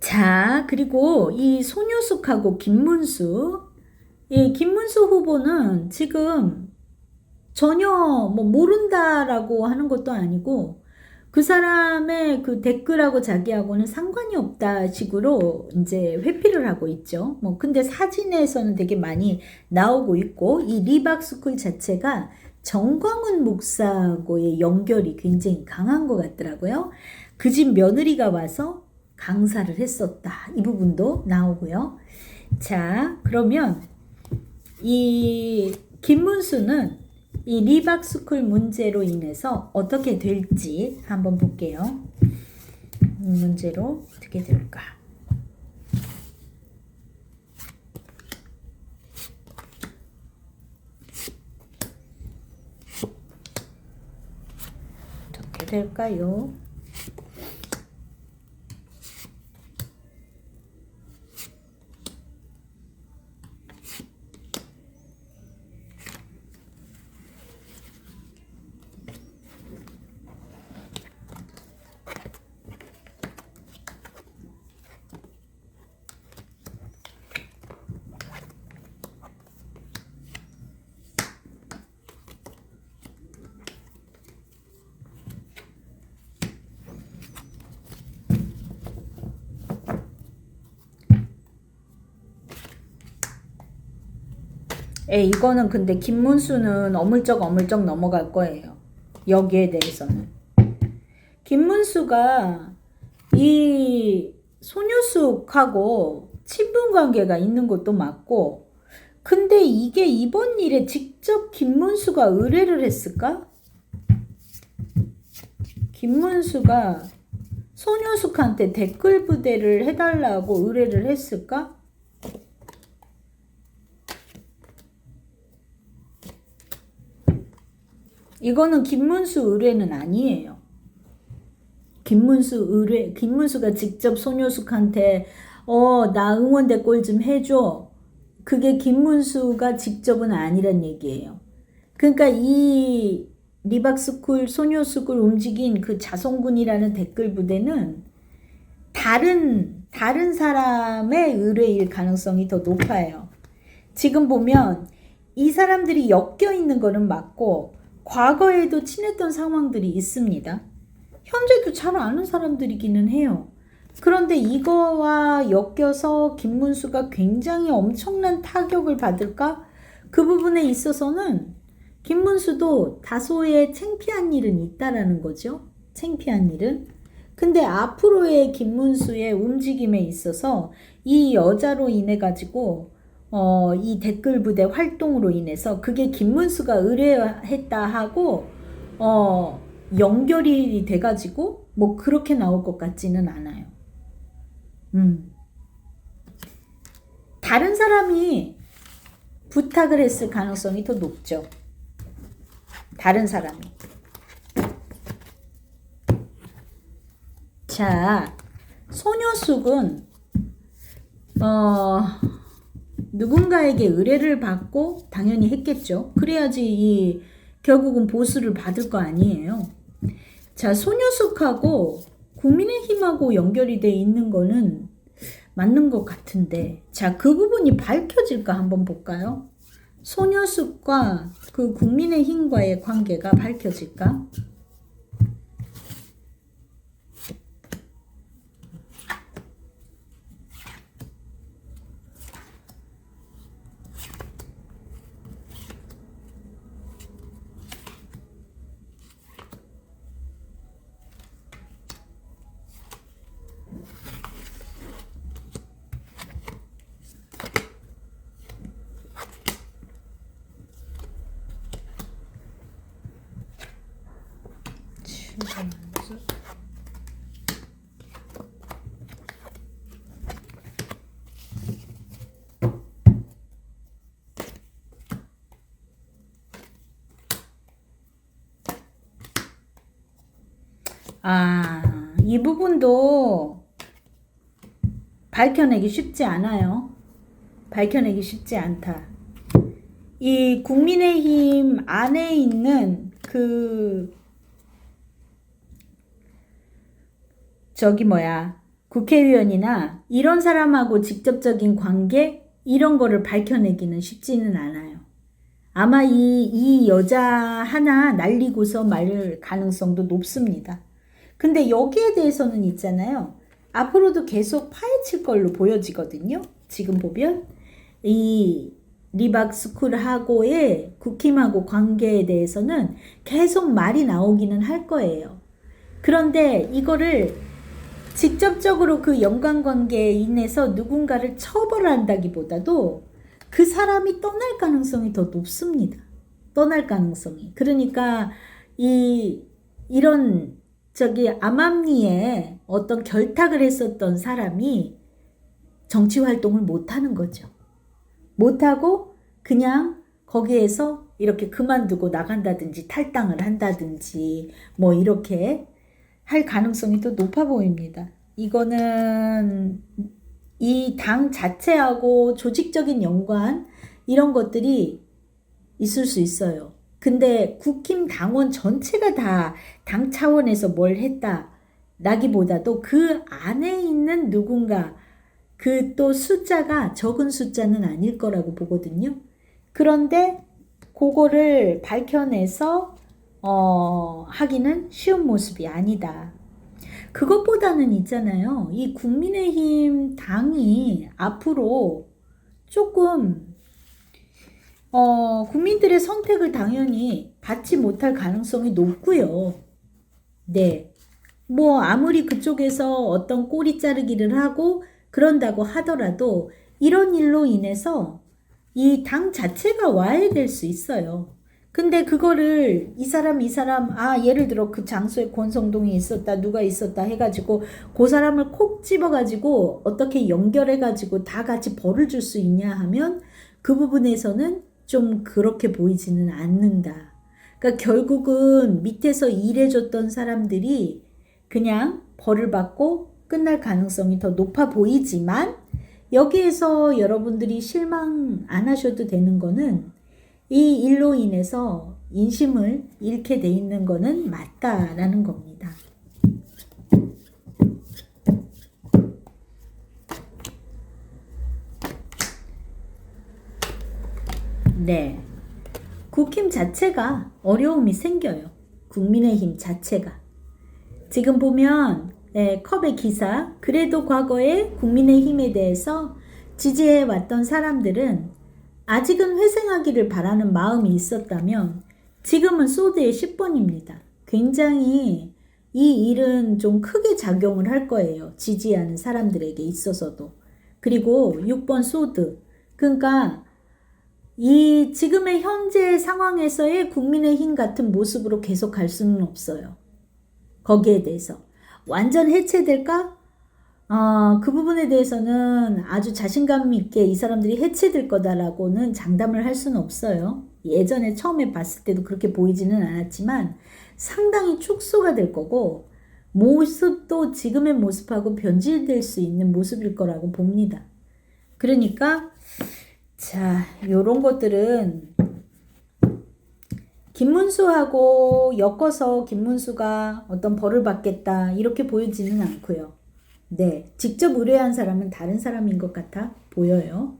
자, 그리고 이 손효숙하고 김문수. 이 김문수 후보는 지금 전혀 뭐 모른다라고 하는 것도 아니고 그 사람의 그 댓글하고 자기하고는 상관이 없다 식으로 이제 회피를 하고 있죠. 뭐 근데 사진에서는 되게 많이 나오고 있고 이 리박스쿨 자체가 정광훈 목사하고의 연결이 굉장히 강한 것 같더라고요. 그 집 며느리가 와서 강사를 했었다. 이 부분도 나오고요. 자, 그러면 이 김문수는 이 리박스쿨 문제로 인해서 어떻게 될지 한번 볼게요. 이 문제로 어떻게 될까? 어떻게 될까요? 에 이거는 근데 김문수는 어물쩍 어물쩍 넘어갈 거예요. 여기에 대해서는. 김문수가 이 손유숙하고 친분 관계가 있는 것도 맞고, 근데 이게 이번 일에 직접 김문수가 의뢰를 했을까? 김문수가 손효숙한테 댓글 부대를 해달라고 의뢰를 했을까? 이거는 김문수 의뢰는 아니에요. 김문수 의뢰, 김문수가 직접 손효숙한테 어, 나 응원 댓글 좀 해줘. 그게 김문수가 직접은 아니란 얘기예요. 그러니까 이 리박스쿨 손효숙을 움직인 그 자성군이라는 댓글 부대는 다른 다른 사람의 의뢰일 가능성이 더 높아요. 지금 보면 이 사람들이 엮여 있는 거는 맞고 과거에도 친했던 상황들이 있습니다. 현재도 잘 아는 사람들이기는 해요. 그런데 이거와 엮여서 김문수가 굉장히 엄청난 타격을 받을까? 그 부분에 있어서는 김문수도 다소의 창피한 일은 있다라는 거죠. 창피한 일은. 근데 앞으로의 김문수의 움직임에 있어서 이 여자로 인해 가지고 어, 이 댓글 부대 활동으로 인해서 그게 김문수가 의뢰했다 하고 어, 연결이 돼가지고 뭐 그렇게 나올 것 같지는 않아요. 음. 다른 사람이 부탁을 했을 가능성이 더 높죠. 다른 사람이. 자, 소녀숙은 어 누군가에게 의뢰를 받고 당연히 했겠죠. 그래야지 이 결국은 보수를 받을 거 아니에요. 자, 소녀숙하고 국민의힘하고 연결이 돼 있는 거는 맞는 것 같은데, 자, 그 부분이 밝혀질까 한번 볼까요? 소녀숙과 그 국민의힘과의 관계가 밝혀질까? 아, 이 부분도 밝혀내기 쉽지 않아요. 밝혀내기 쉽지 않다. 이 국민의힘 안에 있는 그 저기 뭐야 국회의원이나 이런 사람하고 직접적인 관계 이런 거를 밝혀내기는 쉽지는 않아요. 아마 이, 이 여자 하나 날리고서 말 가능성도 높습니다. 근데 여기에 대해서는 있잖아요. 앞으로도 계속 파헤칠 걸로 보여지거든요. 지금 보면 이 리박 스쿨하고의 국힘하고 관계에 대해서는 계속 말이 나오기는 할 거예요. 그런데 이거를 직접적으로 그 연관관계에 인해서 누군가를 처벌한다기보다도 그 사람이 떠날 가능성이 더 높습니다. 떠날 가능성이. 그러니까 이 이런 저기 암암리에 어떤 결탁을 했었던 사람이 정치 활동을 못 하는 거죠. 못 하고 그냥 거기에서 이렇게 그만두고 나간다든지 탈당을 한다든지 뭐 이렇게 할 가능성이 더 높아 보입니다. 이거는 이 당 자체하고 조직적인 연관 이런 것들이 있을 수 있어요. 근데 국힘 당원 전체가 다 당 차원에서 뭘 했다 라기보다도 그 안에 있는 누군가 그 또 숫자가 적은 숫자는 아닐 거라고 보거든요. 그런데 그거를 밝혀내서 어, 하기는 쉬운 모습이 아니다. 그것보다는 있잖아요. 이 국민의힘 당이 앞으로 조금 어, 국민들의 선택을 당연히 받지 못할 가능성이 높고요. 네. 뭐 아무리 그쪽에서 어떤 꼬리 자르기를 하고 그런다고 하더라도 이런 일로 인해서 이 당 자체가 와해될 수 있어요. 근데 그거를 이 사람 이 사람 아 예를 들어 그 장소에 권성동이 있었다 누가 있었다 해가지고 그 사람을 콕 집어가지고 어떻게 연결해가지고 다 같이 벌을 줄 수 있냐 하면 그 부분에서는 좀 그렇게 보이지는 않는다. 그러니까 결국은 밑에서 일해줬던 사람들이 그냥 벌을 받고 끝날 가능성이 더 높아 보이지만 여기에서 여러분들이 실망 안 하셔도 되는 거는 이 일로 인해서 인심을 잃게 돼 있는 거는 맞다라는 겁니다. 네. 국힘 자체가 어려움이 생겨요. 국민의힘 자체가. 지금 보면 예, 컵의 기사 그래도 과거에 국민의힘에 대해서 지지해 왔던 사람들은 아직은 회생하기를 바라는 마음이 있었다면 지금은 소드의 10번입니다. 굉장히 이 일은 좀 크게 작용을 할 거예요. 지지하는 사람들에게 있어서도. 그리고 6번 소드. 그러니까 이 지금의 현재 상황에서의 국민의힘 같은 모습으로 계속 갈 수는 없어요. 거기에 대해서. 완전 해체될까? 어, 그 부분에 대해서는 아주 자신감 있게 이 사람들이 해체될 거다라고는 장담을 할 수는 없어요. 예전에 처음에 봤을 때도 그렇게 보이지는 않았지만 상당히 축소가 될 거고 모습도 지금의 모습하고 변질될 수 있는 모습일 거라고 봅니다. 그러니까 자, 요런 것들은 김문수하고 엮어서 김문수가 어떤 벌을 받겠다 이렇게 보이지는 않고요. 네, 직접 의뢰한 사람은 다른 사람인 것 같아 보여요.